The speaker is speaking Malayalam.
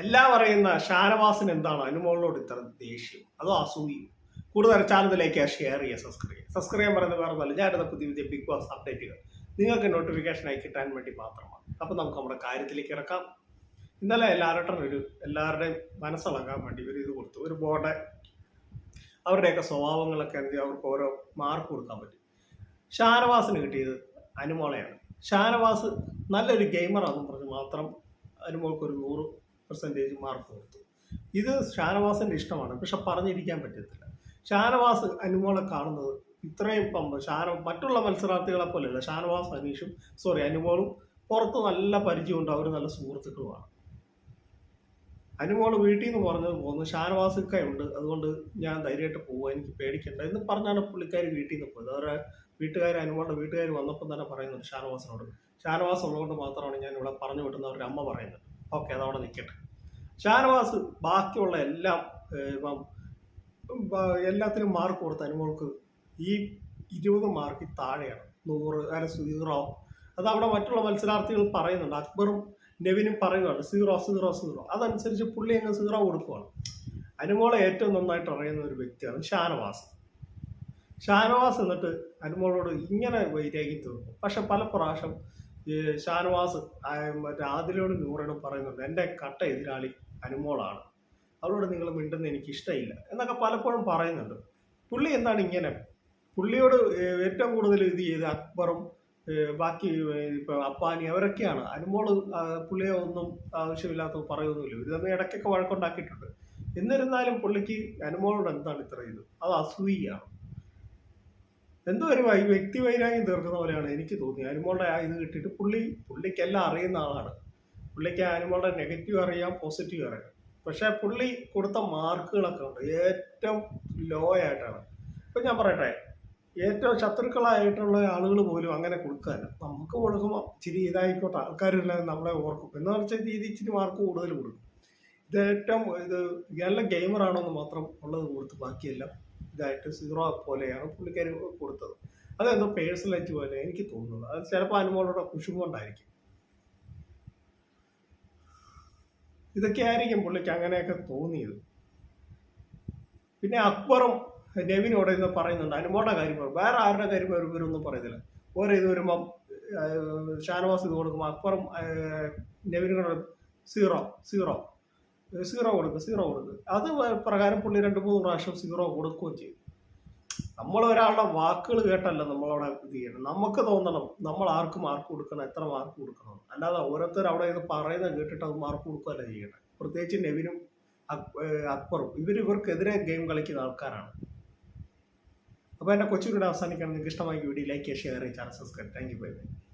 എല്ലാം അറിയുന്ന ഷാനവാസിന് എന്താണ് അനുമോളിനോട് ഇത്ര ദേഷ്യം? അതോ അസൂയും കൂടുതൽ ചാനലിലേക്ക് ഷെയർ ചെയ്യുക സബ്സ്ക്രൈബ് ചെയ്യുക. സബ്സ്ക്രൈബ് ചെയ്യാൻ പറയുന്നത് വേറെ ഒന്നല്ല ഞാനിടുന്ന പുതിയ പുതിയ ബിഗ് ബോസ് അപ്ഡേറ്റുകൾ നിങ്ങൾക്ക് നോട്ടിഫിക്കേഷനായി കിട്ടാൻ വേണ്ടി മാത്രമാണ്. അപ്പോൾ നമുക്ക് നമ്മുടെ കാര്യത്തിലേക്ക് ഇറക്കാം. ഇന്നലെ എല്ലാവരുടെ ഒരു എല്ലാവരുടെയും മനസ്സിളക്കാൻ വേണ്ടി ഒരു ഇത് കൊടുത്തു. ഒരു ബോർഡ് അവരുടെയൊക്കെ സ്വഭാവങ്ങളൊക്കെ ചെയ്യും, അവർക്ക് ഓരോ മാർക്ക് കൊടുക്കാൻ പറ്റും. ഷാനവാസിന് കിട്ടിയത് അനുമോളയാണ്. ഷാനവാസ് നല്ലൊരു ഗെയിമറാണെന്ന് പറഞ്ഞ് മാത്രം അനുമോൾക്ക് ഒരു നൂറ് പെർസെന്റേജ് മാർക്ക് കൊടുത്തു. ഇത് ഷാനവാസിന്റെ ഇഷ്ടമാണ്. പക്ഷെ പറഞ്ഞിരിക്കാൻ പറ്റത്തില്ല. ഷാനവാസ് അനുമോളെ കാണുന്നത് ഇത്രയും ഇപ്പം ഷാന മറ്റുള്ള മത്സരാർത്ഥികളെ പോലെയല്ല. ഷാനവാസ് അനീഷും സോറി അനുമോളും പുറത്ത് നല്ല പരിചയമുണ്ട്. അവർ നല്ല സുഹൃത്തുക്കളുമാണ്. അനുമോൾ വീട്ടിൽ നിന്ന് പറഞ്ഞത് പോകുന്നു ഷാനവാസൊക്കെ ഉണ്ട്. അതുകൊണ്ട് ഞാൻ ധൈര്യമായിട്ട് പോവുക എനിക്ക് പേടിക്കണ്ട എന്ന് പറഞ്ഞാണ് പുള്ളിക്കാർ വീട്ടിൽ നിന്ന് പോയത്. അവരുടെ വീട്ടുകാർ അനുമോളുടെ വീട്ടുകാർ വന്നപ്പോൾ തന്നെ പറയുന്നുണ്ട് ഷാനവാസിനോട്. ഷാനവാസ് ഉള്ളതുകൊണ്ട് മാത്രമാണ് ഞാൻ ഇവിടെ പറഞ്ഞു വിട്ടുന്ന അവരുടെ അമ്മ പറയുന്നത്. ഓക്കെ അതവിടെ നിൽക്കട്ടെ ഷാനവാസ് ബാക്കിയുള്ള എല്ലാം ഇപ്പം എല്ലാത്തിനും മാർക്ക് കൊടുത്ത അനുമോൾക്ക് ഈ ഇരുപത് മാർക്കിൽ താഴെയാണ്. നൂറ് അല്ല സീറോ അത് അവിടെ മറ്റുള്ള മത്സരാർത്ഥികൾ പറയുന്നുണ്ട്. അക്ബറും നെവിനും പറയുകയാണ് സീറോ സീറോ സീറോ അതനുസരിച്ച് പുള്ളി അങ്ങ് സീറോ കൊടുക്കുകയാണ് അനുമോളെ ഏറ്റവും നന്നായിട്ട് അറിയുന്ന ഒരു വ്യക്തിയാണ് ഷാനവാസ്. ഷാനവാസ് എന്നിട്ട് അനുമോളോട് ഇങ്ങനെ വൈരാഗി തീർക്കും പക്ഷെ പല പ്രാവശ്യം ഈ ഷാനവാസ് മറ്റേ ആദിലോട് നൂറിനോടും പറയുന്നുണ്ട്. എന്റെ കട്ട എതിരാളി അനുമോളാണ്. അവരോട് നിങ്ങൾ മിണ്ടുന്ന എനിക്ക് ഇഷ്ടമില്ല എന്നൊക്കെ പലപ്പോഴും പറയുന്നുണ്ട്. പുള്ളി എന്താണ് ഇങ്ങനെ? പുള്ളിയോട് ഏറ്റവും കൂടുതൽ ഇത് ചെയ്ത് അക്ബറും ബാക്കി ഏഹ്, ഇപ്പൊ അപ്പാനി അവരൊക്കെയാണ്. അനുമോൾ പുള്ളിയെ ഒന്നും ആവശ്യമില്ലാത്ത പറയുന്നില്ല ഇവർ തമ്മിൽ ഇടയ്ക്കൊക്കെ വഴക്കുണ്ടാക്കിയിട്ടുണ്ട്. എന്നിരുന്നാലും പുള്ളിക്ക് അനുമോളോട് എന്താണ് ഇത്ര ഇത്? അത് അസൂയാണ് എന്തോ ഒരു വ്യക്തി വൈരാഗ്യം തീർക്കുന്ന പോലെയാണ് എനിക്ക് തോന്നിയത്. അനുമോളുടെ ഇത് കിട്ടിയിട്ട് പുള്ളി പുള്ളിക്കെല്ലാം അറിയുന്ന ആളാണ്. പുള്ളിക്ക് അനുമോളുടെ നെഗറ്റീവ് അറിയാം പോസിറ്റീവ് അറിയാം. പക്ഷേ പുള്ളി കൊടുത്ത മാർക്കുകളൊക്കെ ഉണ്ട്. ഏറ്റവും ലോ ആയിട്ടാണ്. ഇപ്പം ഞാൻ പറയട്ടെ ഏറ്റവും ശത്രുക്കളായിട്ടുള്ള ആളുകൾ പോലും അങ്ങനെ കൊടുക്കാല്ല നമുക്ക് കൊടുക്കുമ്പോൾ ഇച്ചിരി ഇതായിക്കോട്ടെ ആൾക്കാരെല്ലാം നമ്മളെ ഓർക്കും. എന്ന് വെച്ചാൽ രീതി ഇച്ചിരി മാർക്ക് കൂടുതൽ കൊടുക്കും. ഇത് ഏറ്റവും ഇത് നല്ല ഗെയിമറാണോ എന്ന് മാത്രം ഉള്ളത് കൊടുത്ത് ബാക്കിയെല്ലാം ഇതായിട്ട് സീറോ പോലെയാണ് പുള്ളിക്കാർ കൊടുത്തത്. അതെന്തോ പേഴ്സണലായിട്ട് പോലെ എനിക്ക് തോന്നുന്നത് അത് ചിലപ്പോൾ അനുമോളോടെ കുശും കൊണ്ടായിരിക്കും. ഇതൊക്കെ ആയിരിക്കും പുള്ളിക്ക് അങ്ങനെയൊക്കെ തോന്നിയത്. പിന്നെ അക്ബറും നെവിനോട് ഇന്ന് പറയുന്നുണ്ട്. അനുമോളുടെ കാര്യം വേറെ ആരുടെ കാര്യം ഇവരൊന്നും പറയുന്നില്ല ഓരോ ഇത് വരുമ്പം ഷാനവാസ് ഇത് കൊടുക്കുമ്പോൾ അക്ബറും നെവിനും സീറോ സീറോ സീറോ കൊടുക്കുക സീറോ കൊടുക്കുക അത് പ്രകാരം പുള്ളി രണ്ട് മൂന്ന് പ്രാവശ്യം സീറോ കൊടുക്കുകയും ചെയ്തു. നമ്മൾ ഒരാളുടെ വാക്കുകൾ കേട്ടല്ല നമ്മളവിടെ ഇത് ചെയ്യണം നമുക്ക് തോന്നണം നമ്മൾ ആർക്ക് മാർക്ക് കൊടുക്കണം എത്ര മാർക്ക് കൊടുക്കണം. അല്ലാതെ ഓരോരുത്തർ അവിടെ ഇത് പറയുന്നത് കേട്ടിട്ട് അത് മാർക്ക് കൊടുക്കുകയല്ല ചെയ്യണം. പ്രത്യേകിച്ച് നെവിനും അക്- അക്ബറും. ഇവർ ഇവർക്കെതിരെ ഗെയിം കളിക്കുന്ന ആൾക്കാരാണ്. അപ്പോൾ എന്റെ കൊച്ചുകൂടെ അവസാനിക്കണം നിങ്ങൾക്ക് ഇഷ്ടമായി വീഡിയോ ലൈക്ക് ഷെയർ ചെയ്യാൻ channel subscribe thank you bye bye